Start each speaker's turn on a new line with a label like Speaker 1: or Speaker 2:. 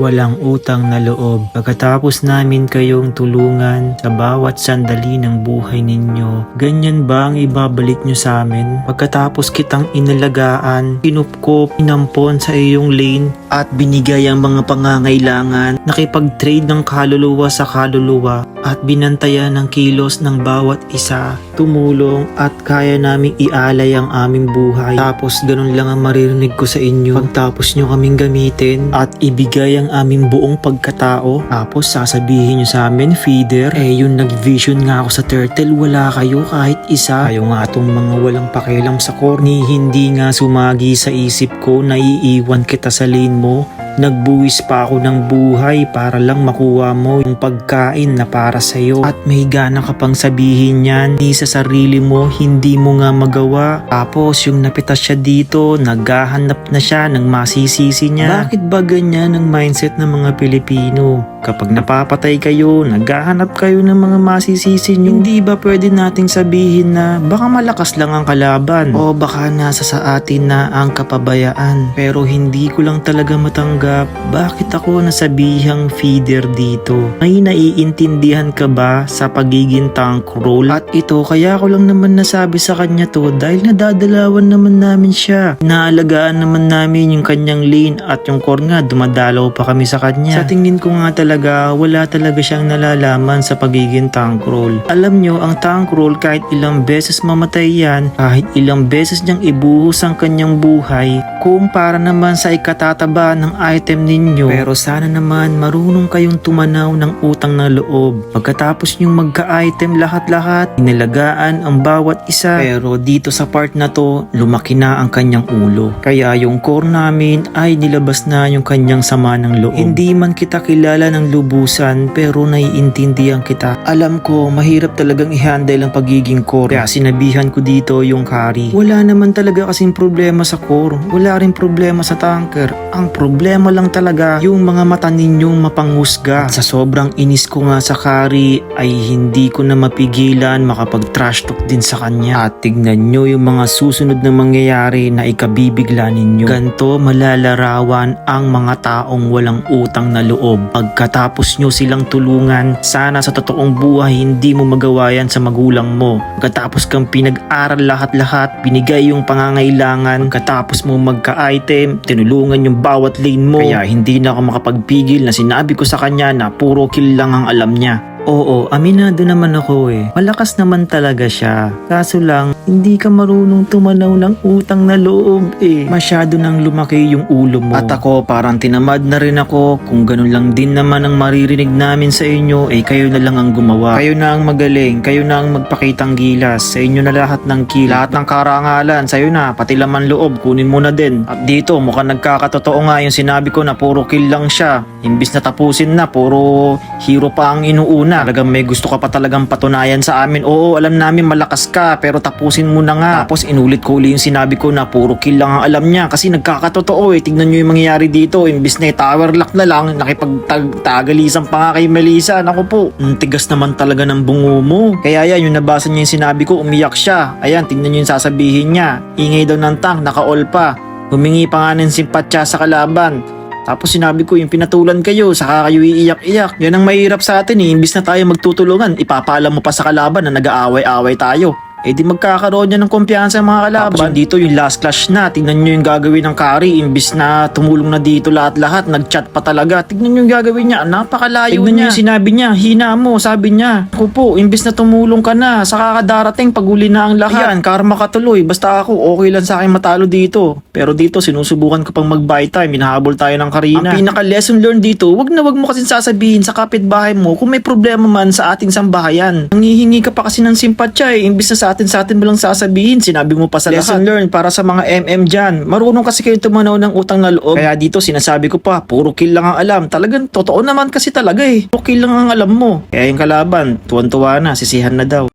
Speaker 1: walang utang na loob. Pagkatapos namin kayong tulungan sa bawat sandali ng buhay ninyo, ganyan ba ang ibabalik nyo sa amin? Pagkatapos kitang inalagaan, kinupkop, inampon sa iyong lane, at binigay ang mga pangangailangan, nakipag-trade ng kaluluwa sa kaluluwa, at binantayan ng kilos ng bawat isa, tumulong at kaya naming ialay ang aming buhay. Tapos ganun lang ang maririnig ko sa inyo pagtapos nyo kaming gamitin at ibigay ang aming buong pagkatao. Tapos sasabihin nyo sa amin, feeder, eh yung nag-vision nga ako sa turtle, wala kayo kahit isa. Kayo nga tong mga walang pakialam sa corny, hindi nga sumagi sa isip ko na iiwan kita sa lane mo. Nagbuwis pa ako ng buhay para lang makuha mo yung pagkain na para sa'yo. At may gana ka pang sabihin yan, di sa sarili mo, hindi mo nga magawa. Tapos yung napitas siya dito, naghahanap na siya ng masisisi niya. Bakit ba ganyan ang mindset ng mga Pilipino? Kapag napapatay kayo, naghahanap kayo ng mga masisisi nyo. Hindi ba pwede nating sabihin na baka malakas lang ang kalaban o baka nasa sa atin na ang kapabayaan. Pero hindi ko lang talaga matanggap bakit ako nasabihang feeder dito. May naiintindihan ka ba sa pagiging tank role? At ito kaya ko lang naman nasabi sa kanya to dahil nadadalawan naman namin siya. Naalagaan naman namin yung kanyang lane at yung core nga dumadalaw pa kami sa kanya. Sa tingin ko nga talaga wala talaga siyang nalalaman sa pagiging tank role. Alam nyo ang tank role kahit ilang beses mamatay yan, kahit ilang beses niyang ibuhos ang kanyang buhay, kung para naman sa ikatataba ng item ninyo. Pero sana naman marunong kayong tumanaw ng utang na loob. Pagkatapos nyong magka-item lahat-lahat, inalagaan ang bawat isa. Pero dito sa part na to, lumaki na ang kanyang ulo. Kaya yung core namin ay nilabas na yung kanyang sama ng loob. Hindi man kita kilala ng lubusan pero naiintindihan kita. Alam ko, mahirap talagang i-handle ang pagiging core. Kaya sinabihan ko dito yung carry. Wala naman talaga kasing problema sa core. Wala rin problema sa tanker. Ang problema lang talaga yung mga mata ninyong mapanghusga. Sa sobrang inis ko nga sa carry ay hindi ko na mapigilan makapag-trash talk din sa kanya. At tignan nyo yung mga susunod na mangyayari na ikabibigla ninyo. Ganto malalarawan ang mga taong walang utang na loob. Pagkatapos nyo silang tulungan, sana sa totoong buhay hindi mo magawa yan sa magulang mo. Pagkatapos kang pinag-aral lahat-lahat, binigay yung pangangailangan, pagkatapos mo magka-item, tinulungan yung bawat lane mo. Kaya hindi na ako makapagpigil na sinabi ko sa kanya na puro kill lang ang alam niya. Oo, aminado naman ako eh. Malakas naman talaga siya. Kaso lang, hindi ka marunong tumanaw ng utang na loob eh. Masyado nang lumaki yung ulo mo. At ako, parang tinamad na rin ako. Kung ganun lang din naman ang maririnig namin sa inyo, eh kayo na lang ang gumawa. Kayo na ang magaling, kayo na ang magpakitang gilas. Sa inyo na lahat ng kill. Lahat ng karangalan, sa'yo na. Pati laman loob, kunin mo na din. At dito, mukhang nagkakatotoo nga yung sinabi ko na puro kill lang siya. Imbis na tapusin na, puro hero pa ang inuuna. Talagang may gusto ka pa talagang patunayan sa amin. Oo, alam namin malakas ka, pero tapusin mo na nga. Tapos inulit ko uli yung sinabi ko na puro kill lang ang alam niya kasi nagkakatotoo eh. Tignan nyo yung mangyayari dito. Imbis na tower lock na lang, nakipagtagalisan pa nga kay Melissa. Naku po, tigas naman talaga ng bungo mo. Kaya yan, yung nabasa niya yung sinabi ko, umiyak siya. Ayan, tignan nyo yung sasabihin niya. Ingay daw ng tank, naka-all pa. Humingi pa nga ng simpatya sa kalaban. Tapos sinabi ko, yung pinatulan kayo, saka kayo iiyak-iyak. Yan ang mahirap sa atin eh. Imbis na tayo magtutulungan, ipapaalam mo pa sa kalaban na nag-aaway-away tayo. Eh di magkakaroon niya ng kumpiyansa ang mga kalaban. Tapos dito yung last clash na, tignan nyo yung gagawin ng carry. Imbis na tumulong na dito lahat-lahat, nag-chat pa talaga. Tignan nyo yung gagawin niya, napakalayo tignan niya. Tignan yung sinabi niya, hina mo, sabi niya. Ako po, imbis na tumulong ka na, saka kadarating paguli na ang lahat. Ayan, karma katuloy. Basta ako, okay lang sa akin matalo dito. Pero dito, sinusubukan ko pang mag-buy time, hinahabol tayo ng Karina. Ang pinaka lesson learned dito, wag na wag mo kasi sasabihin sa kapitbahay mo kung may problema man sa ating sambahayan. Nangihingi ka pa kasi ng simpatya eh, imbis na sa atin sa atin mo lang sasabihin, sinabi mo pa sa lesson learned para sa mga MM dyan. Marunong kasi kayo tumanaw ng utang na loob. Kaya dito sinasabi ko pa, puro kill lang ang alam. Talagang totoo naman kasi talaga eh. Puro kill lang ang alam mo. Kaya yung kalaban, tuwan-tuwa na, sisihan na daw.